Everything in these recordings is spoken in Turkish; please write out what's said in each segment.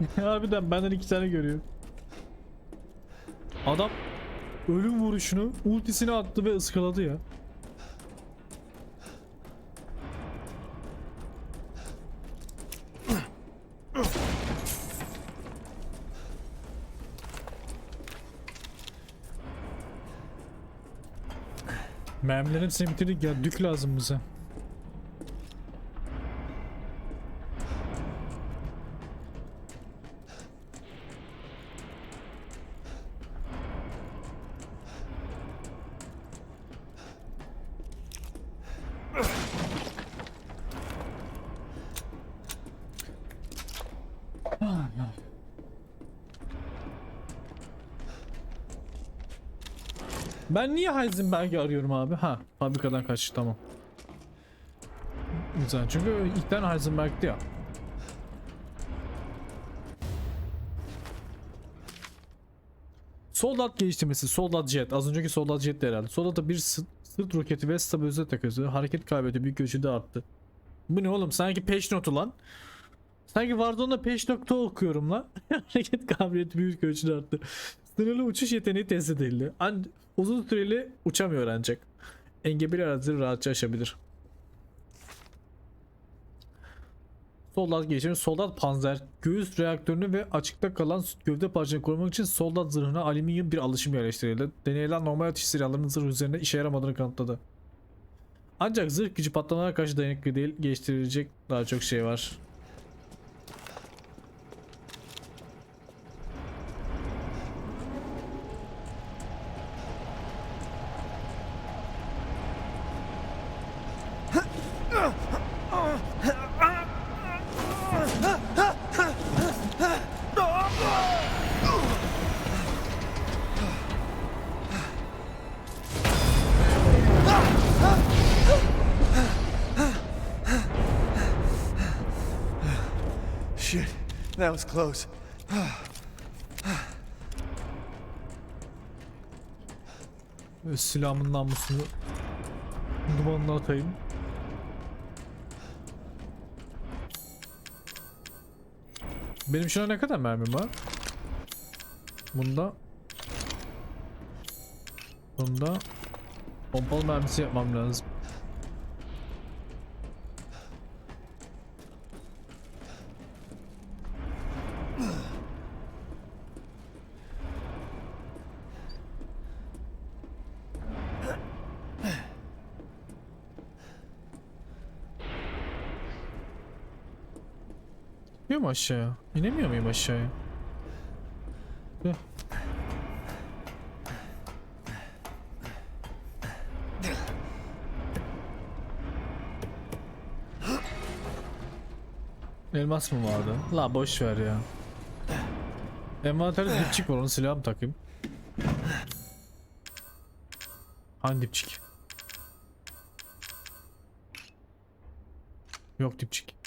Harbiden benden iki tane görüyor. Adam ölüm vuruşunu ultisini attı ve ıskaladı ya. Mermilerin hepsini bitirdik ya. Dük lazım bize. Ben niye Heisenberg'i arıyorum abi? Ha, fabrikadan kaçtı tamam. Güzel çünkü ilk tane Heisenberg'ti ya. Soldat geliştirmesi, Soldat Jet. Az önceki Soldat Jet'ti herhalde. Soldat'a bir sı- sırt roketi ve stabilize takıyordu. Hareket kabiliyeti büyük ölçüde arttı. Bu ne oğlum? Sanki peş notu lan. Sanki Warzone'da peş nokta okuyorum lan. Hareket kabiliyeti büyük ölçüde arttı. Sınırlı uçuş yeteneği test edildi. An uzun süreli uçamıyor ancak. Engebeli arazileri rahatça aşabilir. Soldat gelişimi Soldat Panzer göğüs reaktörünü ve açıkta kalan gövde parçalarını korumak için soldat zırhına alüminyum bir alışım yerleştirildi. Deneyler normal atış silahlarının zırh üzerinde işe yaramadığını kanıtladı. Ancak zırh gücü patlamalara karşı dayanıklı değil, geliştirilecek daha çok şey var. That was close. Ve silahımın namlusunu dumanına atayım. Benim şu an ne kadar mermim var? Bunda Bunda Pompalı mermisi yapmam lazım. İniyor mu aşağıya? İnemiyor muyum aşağıya? Heh. Elmas mı vardı? La boş ver ya. Envanterde dipçik var onu silah mı takayım? Hangi dipçik? Yok. Dipçik yok.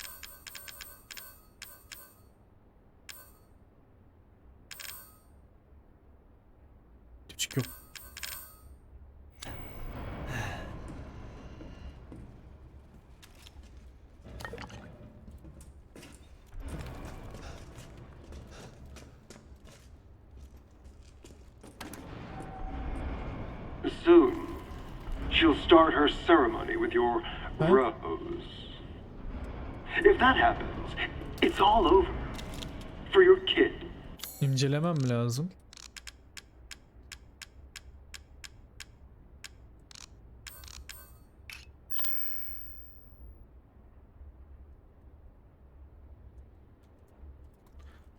Soon, she'll start her ceremony with your rose. If that happens, it's all over. For your kid. İncelemem lazım?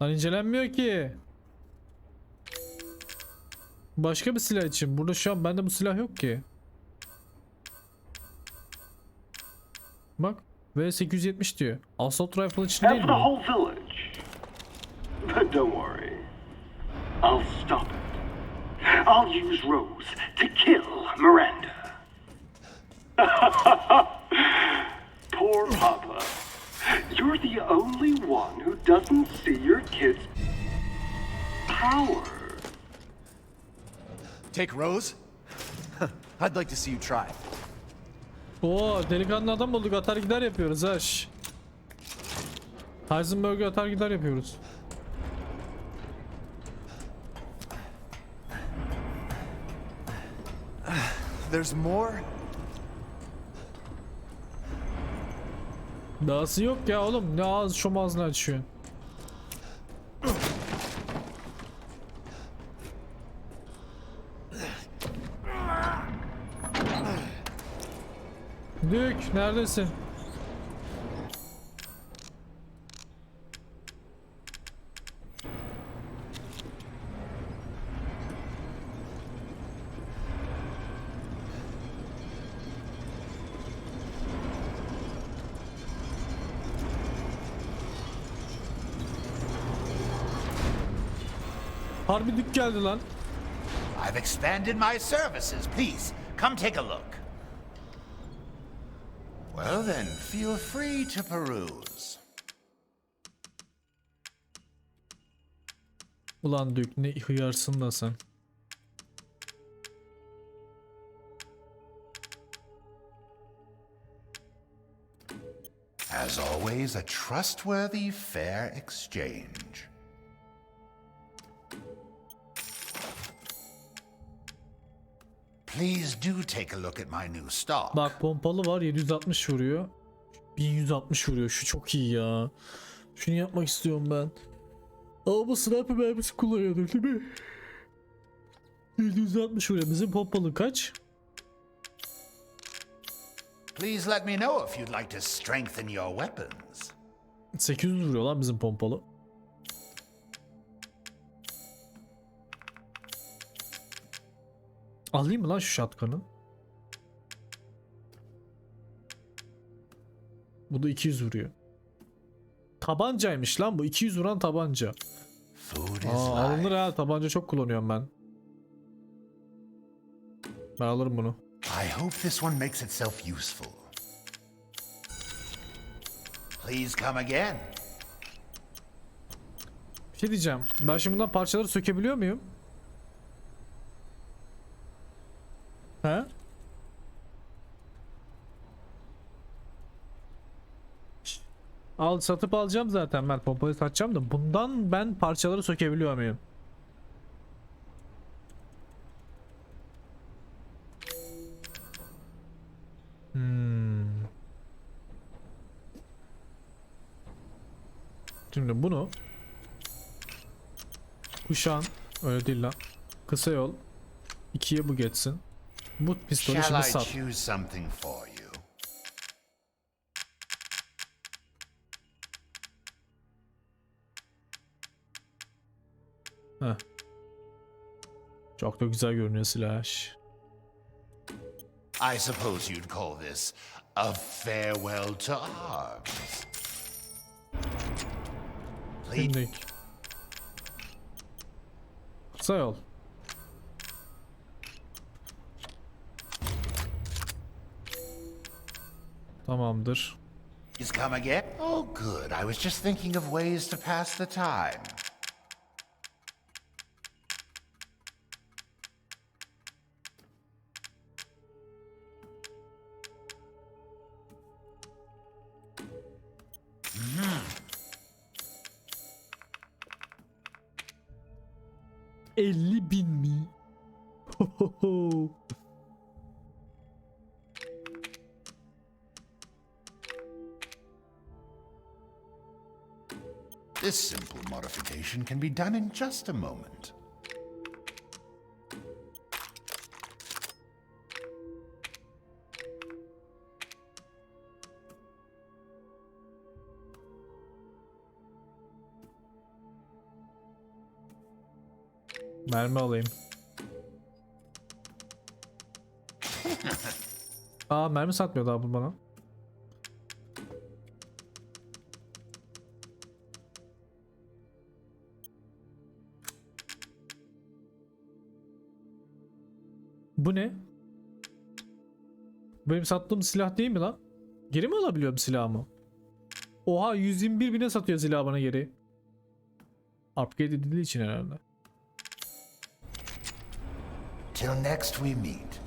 Lan incelenmiyor ki. Başka bir silah için. Burada şu an bende bu silah yok ki. Bak. V870 diyor. Assault rifle için değil mi? But don't worry. I'll stop it. I'll use Rose to kill Miranda. Poor Papa. You're the only one who doesn't see your kid's power. Take Rose? I'd like to see you try. Oo delikanlı adam bulduk atar gider yapıyoruz ha. şş. Heisenberg'e atar gider yapıyoruz. There's more? Dahası yok ya oğlum ne ağız şom ağzını açıyorsun. Dük neredesin? Harbi dük geldi lan. I've expanded my services. Please, come take a look. Well, then, feel free to peruse. Ulan dük ne hıyarsın da sen. As always, a trustworthy, fair exchange. Please do take a look at my new stock. Bak pompalı var 760 vuruyor. 1160 vuruyor. Şu çok iyi ya. Şunu yapmak istiyorum ben. Ama bu sniper mermisi kullanıyordur değil mi? 760 vuruyor. Bizim pompalı kaç? Please let me know if you'd like to strengthen your weapons. 800 vuruyor lan bizim pompalı. Alayım mı lan şu shotgun'ı? Bu da 200 vuruyor. Tabancaymış lan bu. 200 vuran tabanca. Aa, alınır ha. Tabanca çok kullanıyorum ben. Ben alırım bunu. I hope this one makes itself useful. Please come again. Bir şey diyeceğim. Ben şimdi bundan parçaları sökebiliyor muyum? Şş. Al satıp alacağım zaten ben pompayı satacağım da bundan ben parçaları sökebiliyor muyum? Hmm. Şimdi bunu Kuşan öyle değil lan. Kısa yol. İkiye bu geçsin. Bu pistolü Shall şimdi I sat. choose something for you? Heh. Çok da güzel görünüyor silah. I suppose you'd call this a farewell to arms. Please, Şimdi. Kısa yol. Tamamdır. come again? Oh, good. I was just thinking of ways to pass the time. Modification can be done in just a moment. Mermi alayım. Aa mermi satmıyor daha bu bana. Bu ne? Benim sattığım silah değil mi lan? Geri mi alabiliyorum silahımı? Oha 121 bine satıyor silah bana geri. Upgrade edildiği için herhalde. Till next we meet.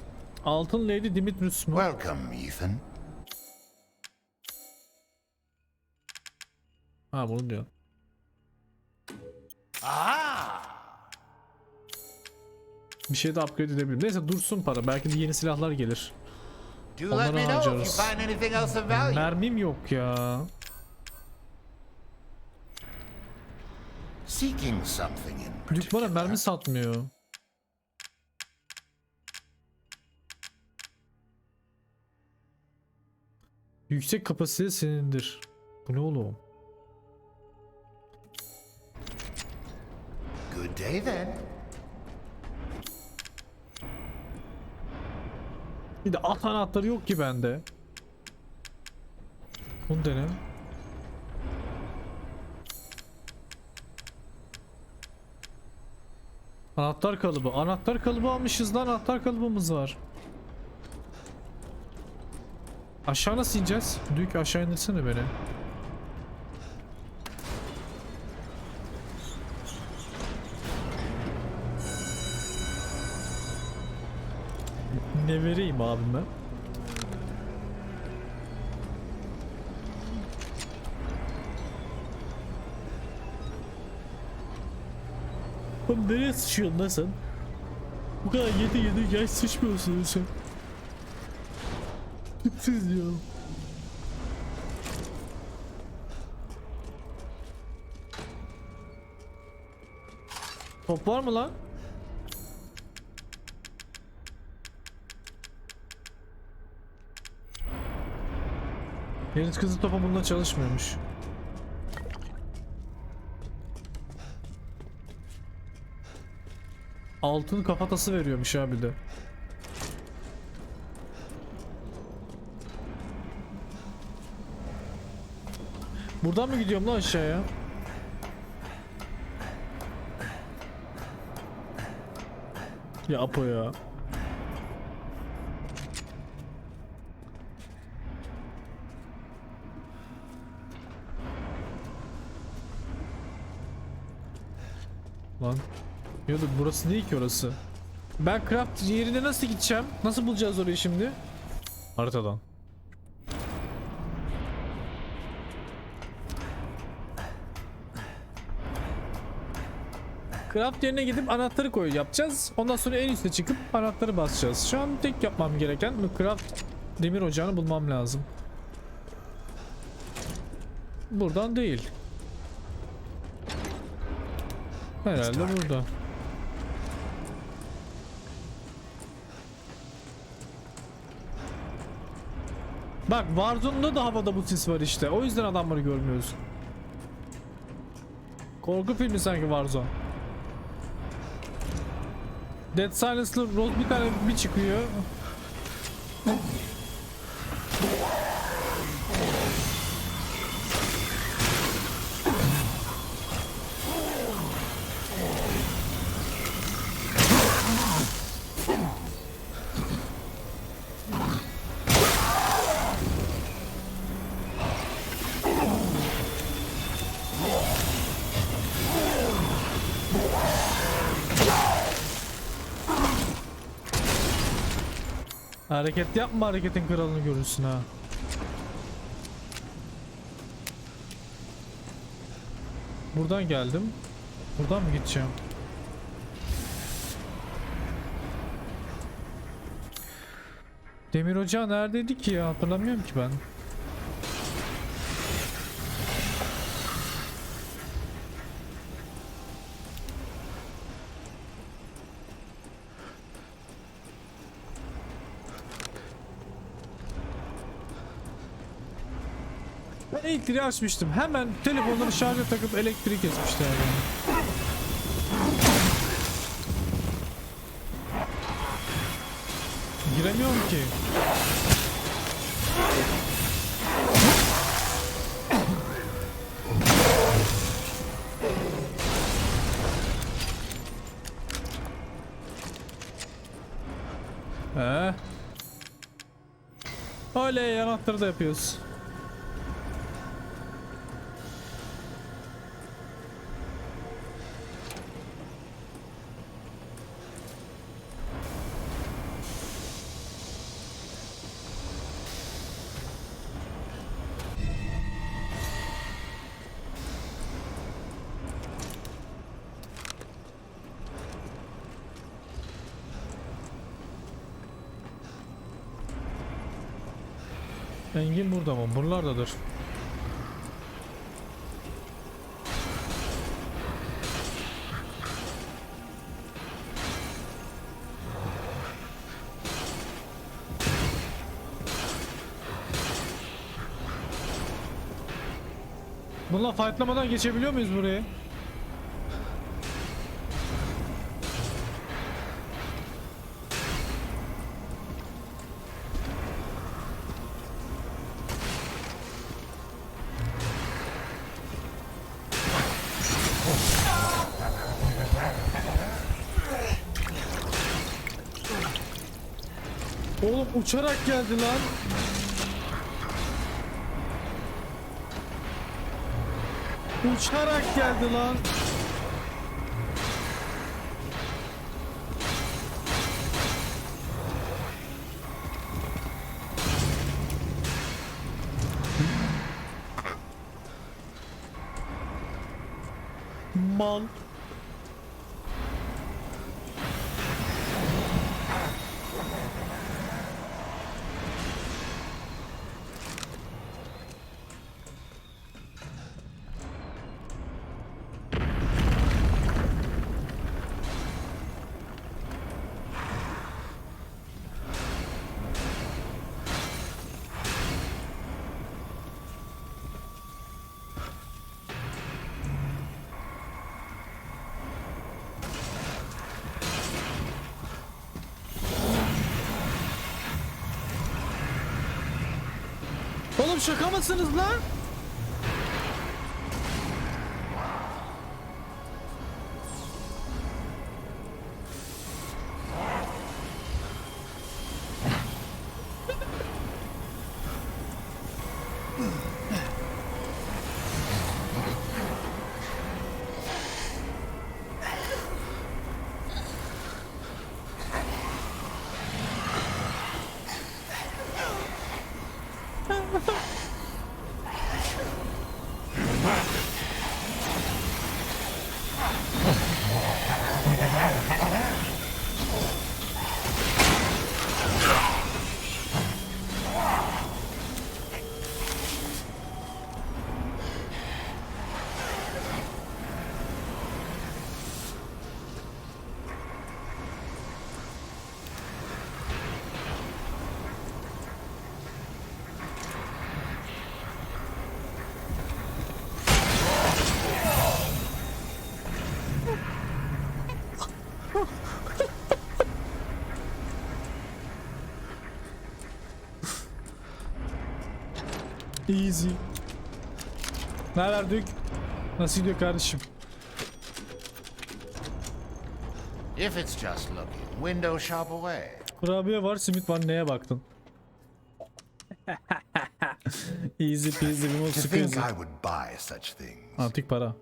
Altın Lady Dimitrius mu? Welcome, Ethan. Ha bunu diyor. Ah! Bir şey de upgrade edebilirim. Neyse dursun para. Belki de yeni silahlar gelir. Onları harcarız. Mermim yok ya. Particular. mermi satmıyor. Yüksek kapasite senindir. Bu ne oğlum? Good day then. Bir de at anahtarı yok ki bende. Bunu dene. Anahtar kalıbı. Anahtar kalıbı almışız lan. Anahtar kalıbımız var. Aşağı nasıl ineceğiz? Dük aşağı indirsene beni. Ne vereyim abime? Oğlum nereye sıçıyorsun lan? Bu kadar yedi yedi yaş sıçmıyorsun sen. Tipsiz ya. Top var mı lan? Deniz kızı topa bununla çalışmıyormuş. Altın kafatası veriyormuş abi de. Buradan mı gidiyorum lan aşağıya? Ya Apo ya. Lan. Ya burası değil ki orası. Ben craft yerine nasıl gideceğim? Nasıl bulacağız orayı şimdi? Haritadan. Craft yerine gidip anahtarı koy yapacağız. Ondan sonra en üste çıkıp anahtarı basacağız. Şu an tek yapmam gereken bu craft demir ocağını bulmam lazım. Buradan değil. Herhalde burada. Bak Warzone'da da havada bu sis var işte. O yüzden adamları görmüyoruz. Korku filmi sanki Warzone. Dead Silence'lı Rose bir tane bir çıkıyor. Hareket yapma hareketin kralını görürsün ha. Buradan geldim. Buradan mı gideceğim? Demir Ocağı neredeydi ki ya? Hatırlamıyorum ki ben. Elektriği açmıştım. Hemen telefonları şarja takıp elektriği kesmişler yani. Giremiyorum ki. Ee. Oley anahtarı da yapıyoruz. Engin burada mı? Buralardadır. Bununla fightlamadan geçebiliyor muyuz buraya? Oğlum uçarak geldi lan. Uçarak geldi lan. Oğlum şaka mısınız lan? Easy. Ne haber Dük? Nasıl gidiyor kardeşim? If it's just looking, window shop away. Kurabiye var, simit var. Neye baktın? Easy peasy limon To think. I would buy such things. Antik para.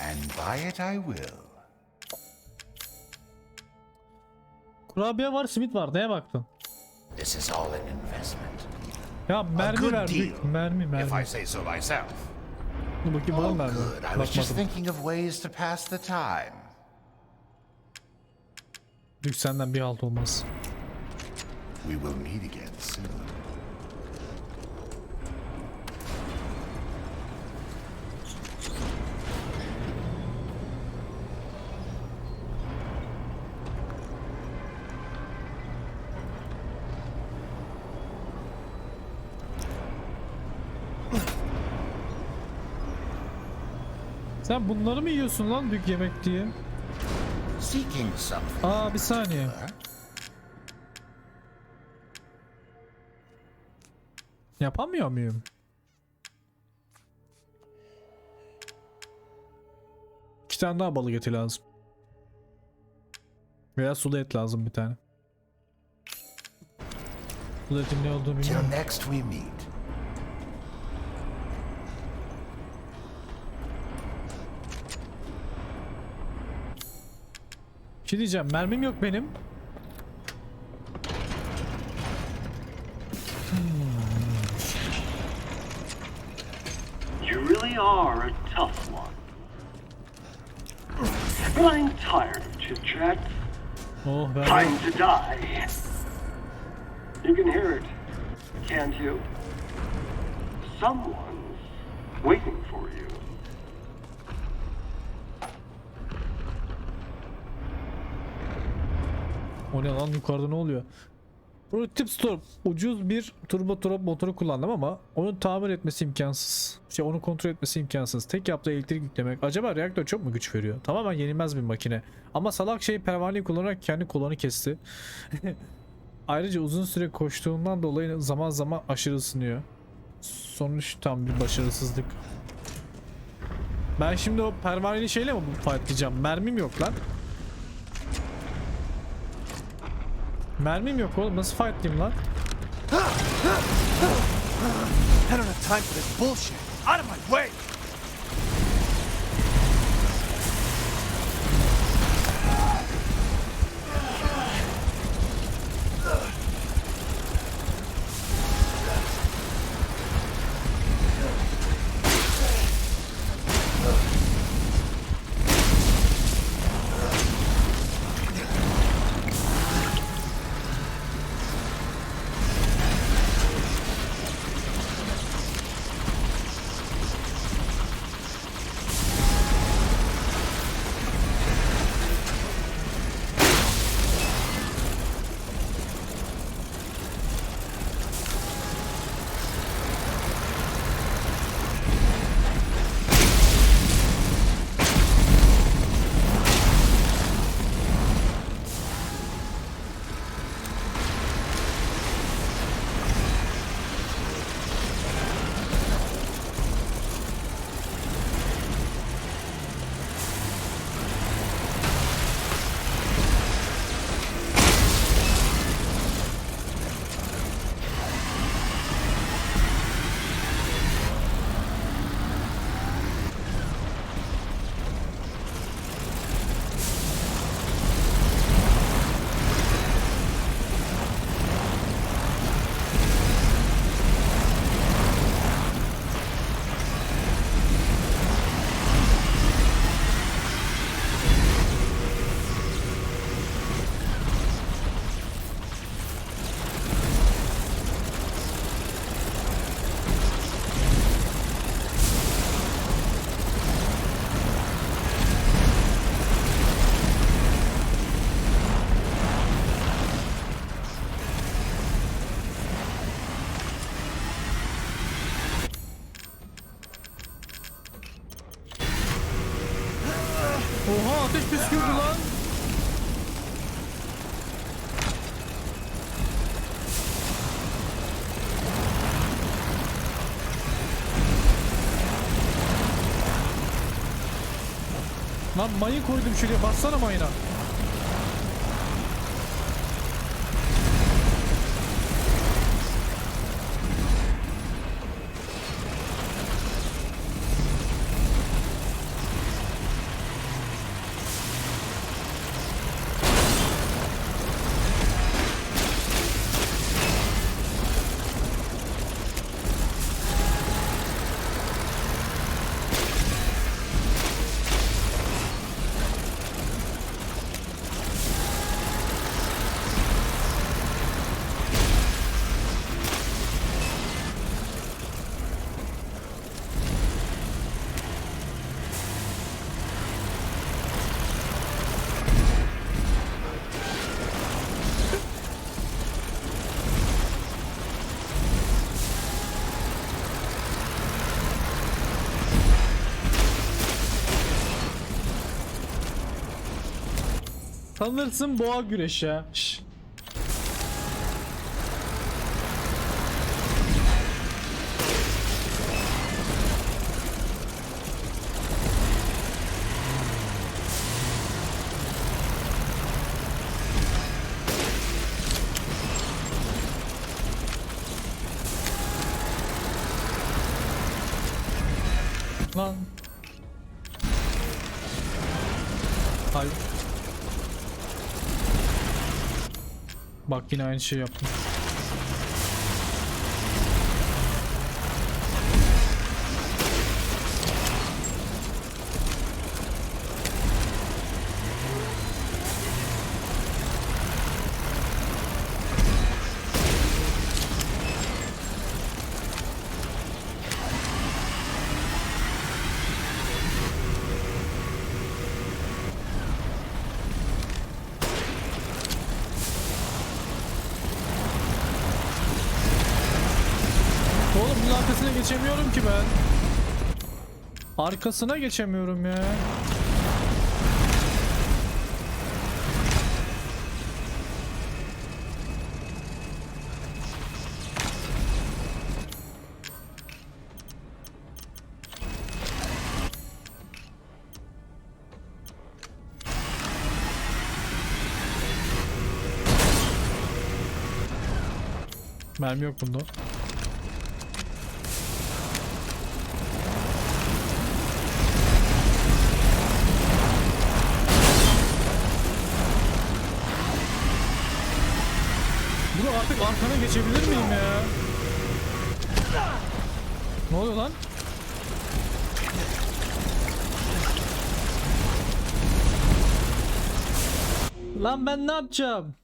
And buy it I will. Kurabiye var, simit var. Neye baktın? This is all an investment. Ya mermi ver. Dük. Mermi If mermi. I say so myself. Dur bakayım var mı mermi? good. I was just thinking of ways to pass the time. Dük senden bir halt olmaz. We will meet again soon. Sen bunları mı yiyorsun lan Dük yemek diye? Aa bir saniye. Yapamıyor muyum? İki tane daha balık eti lazım. Veya sulu et lazım bir tane. Sulu etin ne olduğunu bilmiyorum. Şey diyeceğim mermim yok benim. You really are a tough one. I'm tired of chit chat. Oh ben Time to die. You can hear it, can't you? Someone's waiting O ne lan yukarıda ne oluyor? Bunu tip storm ucuz bir turbo trop motoru kullandım ama onu tamir etmesi imkansız. Şey onu kontrol etmesi imkansız. Tek yaptığı elektrik yüklemek. Acaba reaktör çok mu güç veriyor? Tamamen yenilmez bir makine. Ama salak şey pervaneyi kullanarak kendi kolonu kesti. Ayrıca uzun süre koştuğundan dolayı zaman zaman aşırı ısınıyor. Sonuç tam bir başarısızlık. Ben şimdi o pervaneli şeyle mi fightlayacağım? Mermim yok lan. Mermim yok oğlum nasıl fightlayayım lan? I don't have time for this bullshit. Out of my way! Oha ateş püskürdü lan. Lan mayın koydum şuraya bassana mayına. Sanırsın boğa güreşi. Şş. Bak yine aynı şey yaptım. geçemiyorum ki ben. Arkasına geçemiyorum ya. Mermi yok bunda. Bunu artık arkana geçebilir miyim ya? Ne oluyor lan? Lan ben ne yapacağım?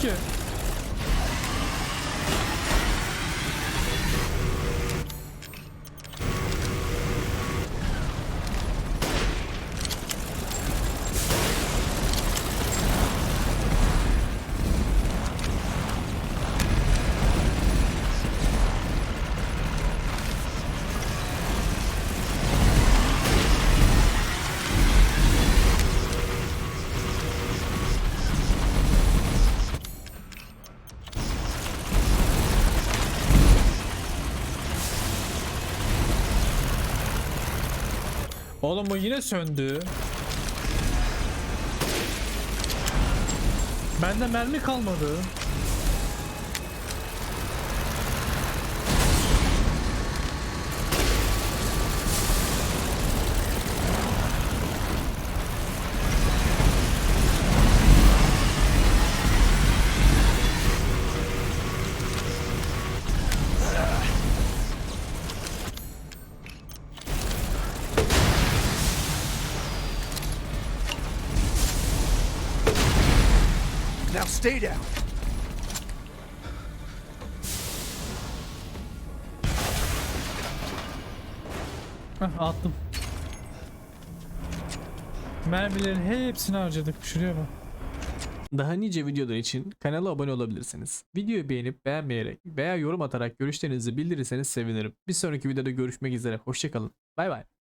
Ki. Oğlum bu yine söndü. Bende mermi kalmadı. Stay down. Heh, attım. Mermilerin hepsini harcadık. Şuraya bak. Daha nice videolar için kanala abone olabilirsiniz. Videoyu beğenip beğenmeyerek veya yorum atarak görüşlerinizi bildirirseniz sevinirim. Bir sonraki videoda görüşmek üzere. Hoşçakalın. Bay bay.